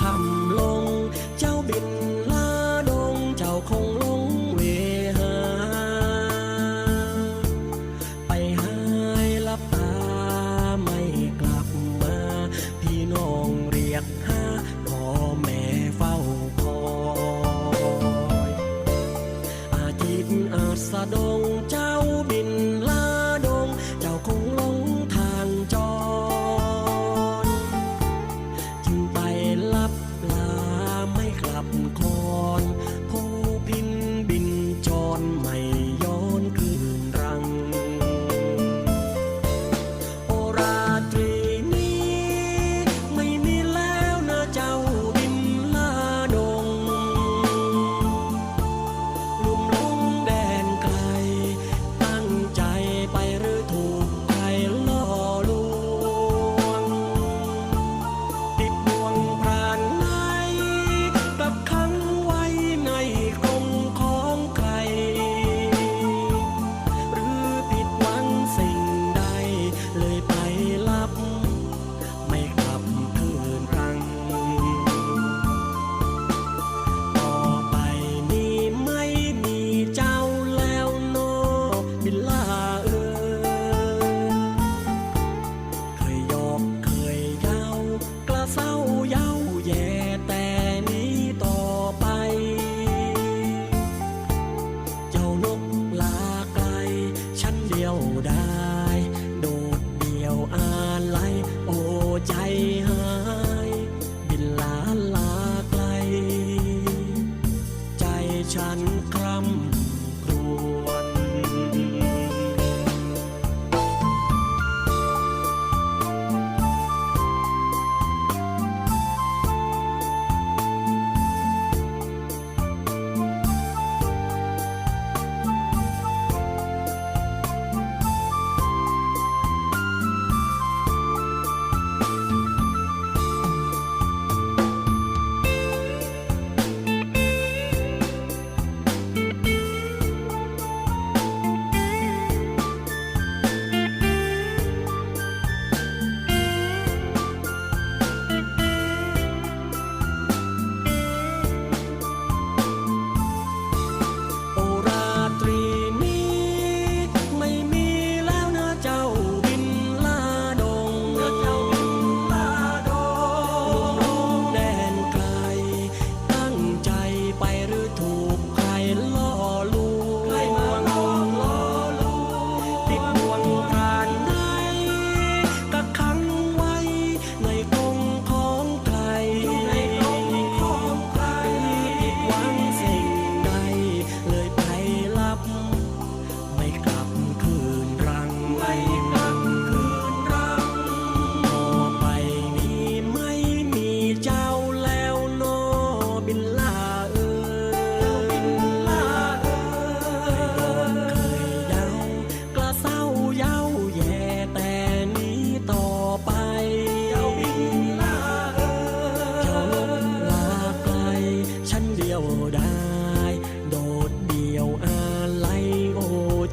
clamor. แย่แต่นี้ต่อไป เจ้านกลาไกล ฉันเดียวได้ โดดเดียวอาลัโอใจหาย บินลาลาไกล ใจฉันคร่ำ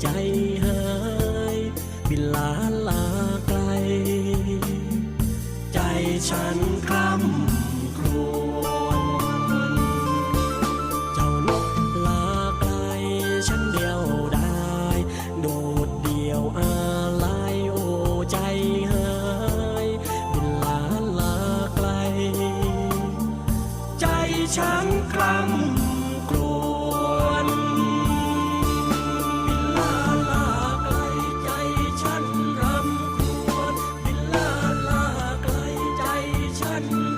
ใจหายบินลาลาไกล ใจฉัน God.